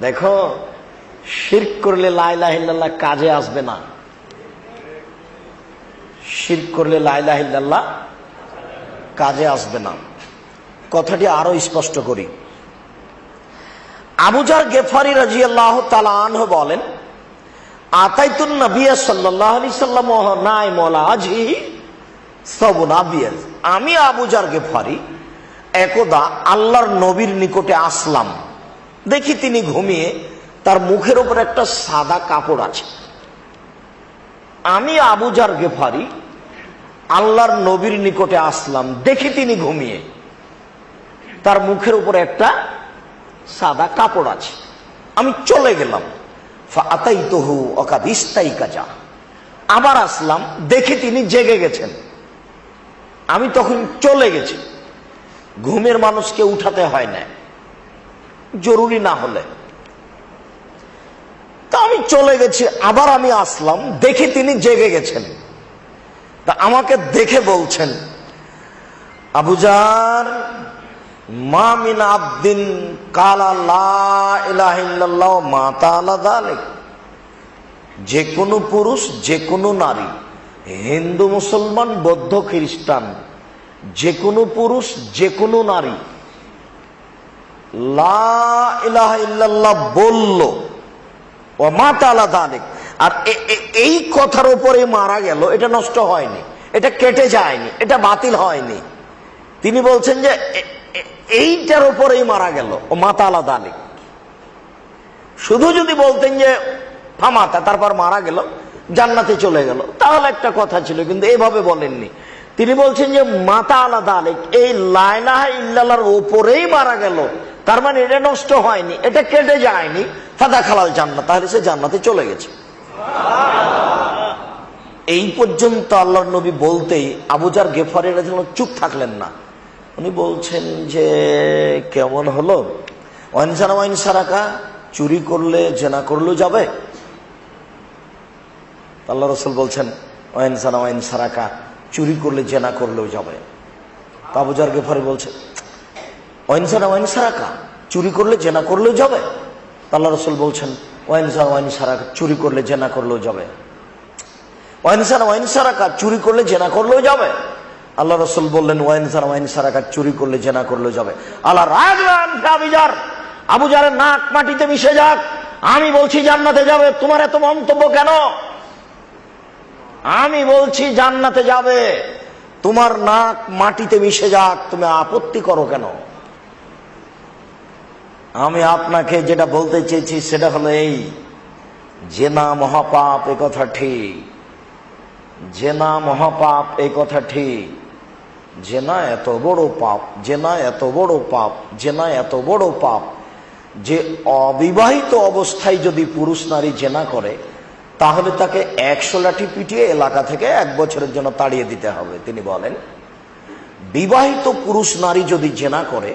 দেখো, শির্ক করলে লাইলাহিল্লাহ কাজে আসবে না। শির্ক করলে লাইলাহিল্লাহ কাজে আসবে না। কথাটি আরও স্পষ্ট করি। আবুজার গেফারি রাজি আল্লাহ তালাহ বলেন, আতাইতুন নবিয়া সাল্লাহ সাল্লাম নাই মৌলা আজি আমি আবুজার গেফারি একদা আল্লাহর নবীর নিকটে আসলাম। দেখি তিনি ঘুমিয়ে তার মুখের উপর একটা সাদা কাপড় আছে। আমি আবুজার গেফারি, আল্লাহর নবীর নিকটে আসলাম, দেখি তিনি ঘুমিয়ে। তার মুখের উপর একটা সাদা কাপড় আছে। আমি চলে গেলাম। আবার আসলাম, দেখে তিনি জেগে গেছেন। আমি তখন চলে গেছি। ঘুমের মানুষকে উঠাতে হয় না জরুরি না হলে। তা আমি চলে গেছি, আবার আমি আসলাম, দেখে তিনি জেগে গেছেন। তা আমাকে দেখে বলছেন আবুজার মা মিন আব্দিন যে কোনো পুরুষ, যে কোনো নারী, হিন্দু, মুসলমান, বৌদ্ধ, খ্রিস্টান, যে কোনো পুরুষ, যে কোনো নারী লা বলল। আর এই কথার উপরে মারা গেল। এটা নষ্ট হয়নি। এটা কেটে যায়নি। এটা বাতিল হয়নি। তিনি বলছেন যে এইটার উপরেই মারা গেল। ও মাতা আলাদা আলী শুধু যদি বলতেন যে ফামাতা তারপর মারা গেল, জান্নাতে চলে গেল। তাহলে একটা কথা ছিল, কিন্তু এভাবে বলেননি। তিনি বলছেন যে মাতা আলাদা আলেক এই লাইলাহা ইল্লাল্লাহর ওপরেই মারা গেল। তার মানে এটা নষ্ট হয়নি, এটা কেটে যায়নি। ফাদা খালাল জান্নাত, তাহলে সে জান্নাতে চলে গেছে। এই পর্যন্ত আল্লাহর নবী বলতেই আবুজার গেফারেরা যেন চুপ থাকলেন না। উনি বলছেন যে, কেমন হলো? চুরি করলে, জেনা করলেও যাবে। আল্লাহ রসুল বলছেন, ওয়াইন সারাকা, চুরি করলে, জেনা করলেও যাবে। আবুজার গেফারি বলছে ওয়াইনসারা ওয়াইন সারাকা চুরি করলে জেনা করলেও যাবে। আল্লাহ রসুল বলছেন, ওয়াইনসারা ওয়াইন সারাকা চুরি করলে জেনা করলেও যাবে। ওয়াইনসারা ওয়াইনসারা কাজ চুরি করলে জেনা করলেও যাবে। আল্লাহ রসুল বললেন, ওয়াইনসারা ওয়াইনসারা কাজ চুরি করলে জেনা করলেও যাবে। আল্লাহ রাজরান আবিজার আবুজারের নাক মাটিতে মিশে যাক। আমি বলছি, জান্নাতে যাবে। তোমার এত মন্তব্য কেন? আমি বলছি, জান্নাতে যাবে। তোমার নাক মাটিতে মিশে যাক। তুমি আপত্তি করো কেন? আমি আপনাকে যেটা বলতে চেয়েছি সেটা হলো এই। জেনা মহাপাপ, এ কথা ঠিক। জেনা মহাপাপ এই কথা ঠিক। জেনা এত বড় পাপ জেনা এত বড় পাপ জেনা এত বড় পাপ। যে অবিবাহিত অবস্থায় যদি পুরুষ নারী জেনা করে, তাহলে তাকে একশো লাঠি পিটিয়ে এলাকা থেকে এক বছরের জন্য তাড়িয়ে দিতে হবে, তিনি বলেন। বিবাহিত পুরুষ নারী যদি জেনা করে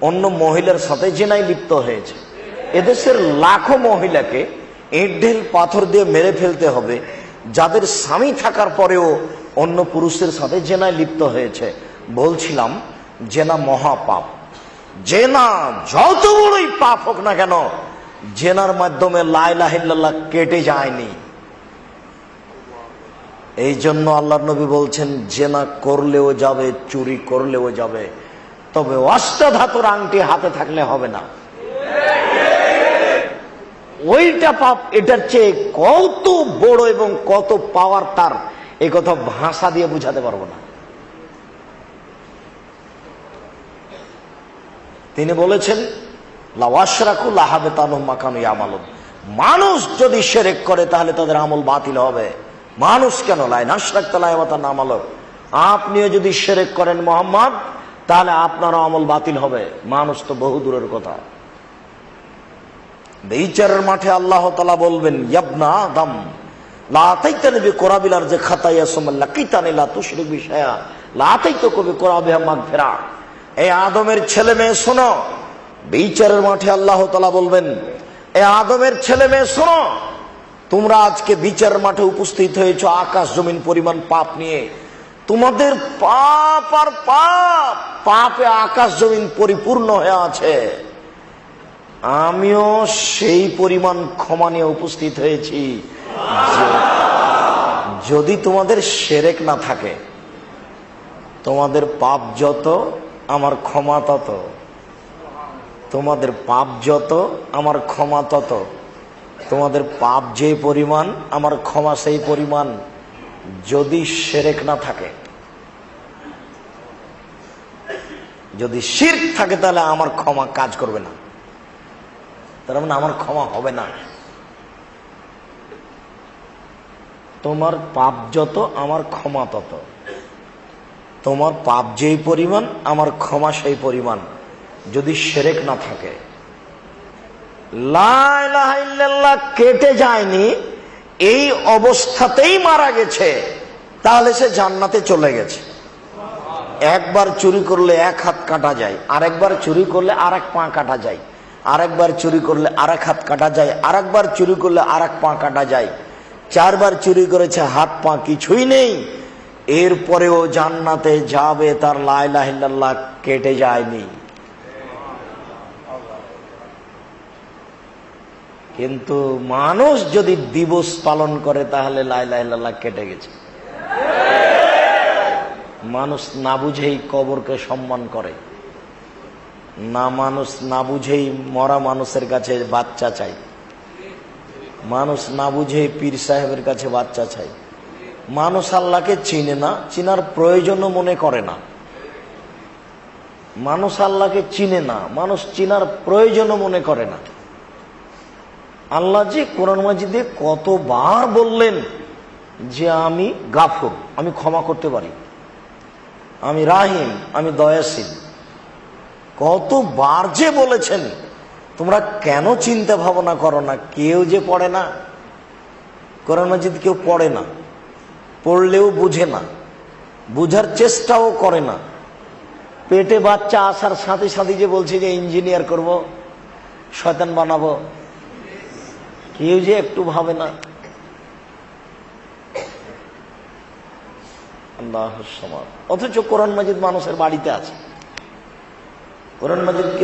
অন্য মহিলার সাথে জেনায় লিপ্ত হয়েছে। এদেশের লাখো মহিলাকে ইট ঢেল পাথর দিয়ে মেরে ফেলতে হবে। যাদের স্বামী থাকার পরেও অন্য পুরুষের সাথে জেনায় লিপ্ত হয়েছে। বলছিলাম, জেনা মহাপাপ। জেনা যত বড়ই পাপ হোক না কেন, জেনার মাধ্যমে লাইলাহিল্লাহ কেটে যায়নি। এই জন্য আল্লাহ নবী বলছেন, জেনা করলেও যাবে, চুরি করলেও যাবে। তবে অষ্টাধাতুর আংটি হাতে থাকলে হবে না। ওইটা পাপ, এটার চেয়ে কত বড় এবং কত পাওয়ার তার এই কথা ভাষা দিয়ে বুঝাতে পারব না। তিনি বলেছেন মানুষ যদি সেরেক করে, তাহলে তাদের আমল বাতিল হবে। মানুষ কেন? লাই নাশরাক তালাই মাতা নামাল আপনিও যদি সেরেক করেন মোহাম্মদ তাহলে আপনারও আমল বাতিল হবে। মানুষ তো বহু দূরের কথা। বিচারের মাঠে আল্লাহ তালা বলবেন, ইয়াবনা মাগফিরা। এই আদমের ছেলে মেয়ে, শোনো। মাঠে আল্লাহ তালা বলবেন, এ আদমের ছেলে মেয়ে, শোনো। তোমরা আজকে বিচারের মাঠে উপস্থিত হয়েছো, আকাশ জমিন পরিমাণ পাপ নিয়ে। তোমাদের পাপ আর পাপ, পাপে আকাশ জমিন পরিপূর্ণ হয়ে আছে। আমিও সেই পরিমাণ ক্ষমা নিয়ে উপস্থিত হয়েছি। যদি তোমাদের সেরেক না থাকে, তোমাদের পাপ যত, আমার ক্ষমা তত। তোমাদের পাপ যত, আমার ক্ষমা তত। তোমাদের পাপ যে পরিমাণ, আমার ক্ষমা সেই পরিমাণ। যদি সেরেক না থাকে, যদি শির থাকে, তাহলে আমার ক্ষমা কাজ করবে না। তার মানে আমার ক্ষমা হবে না। তোমার পাপ যত, আমার ক্ষমা তত। তোমার পাপ যেই পরিমাণ, আমার ক্ষমা সেই পরিমাণ। যদি সেরেক না থাকে। লা কেটে যায়নি এই অবস্থাতেই মারা গেছে, তাহলে সে জান্নাতে চলে গেছে। একবার চুরি করলে এক হাত কাটা যায়, আরেকবার চুরি করলে আর এক পা কাটা যায়, আরেকবার চুরি করলে আর এক হাত কাটা যায়, আরেকবার চুরি করলে আর এক পা কাটা যায়। চারবার চুরি করেছে, হাত পা কিছুই নেই। এরপরেও জান্নাতে যাবে তার লাইলাহিল্লাহ কেটে যায়নি। কিন্তু মানুষ যদি দিবস পালন করে, তাহলে লাইলাহিল্লাহ কেটে গেছে। মানুষ না বুঝেই কবরকে সম্মান করে। না মানুষ না বুঝেই মরা মানুষের কাছে বাচ্চা চাই মানুষ না বুঝেই পীর সাহেবের কাছে বাচ্চা চাই মানুষ আল্লাহকে চিনে না, চিনার প্রয়োজনও মনে করে না। মানুষ আল্লাহকে চিনে না, মানুষ চিনার প্রয়োজনও মনে করে না। আল্লাহ যে কোরআন মাজিদে কতবার বললেন যে আমি গাফর, আমি ক্ষমা করতে পারি। আমি রাহিম, আমি দয়াশীল। কতবার যে বলেছেন, তোমরা কেন চিন্তা ভাবনা করো না? কেউ যে পড়ে না। কোরআন মাজিদ কেউ পড়ে না। পড়লেও বুঝে না। বুঝার চেষ্টাও করে না। পেটে বাচ্চা আসার সাথে সাথে যে বলছে যে, ইঞ্জিনিয়ার করব, শয়তান বানাবো। কেউ যে একটু ভাবে না। অথচ কোরআন মাজিদ মানুষের বাড়িতে আছে। কোরআন মাজিদ কেউ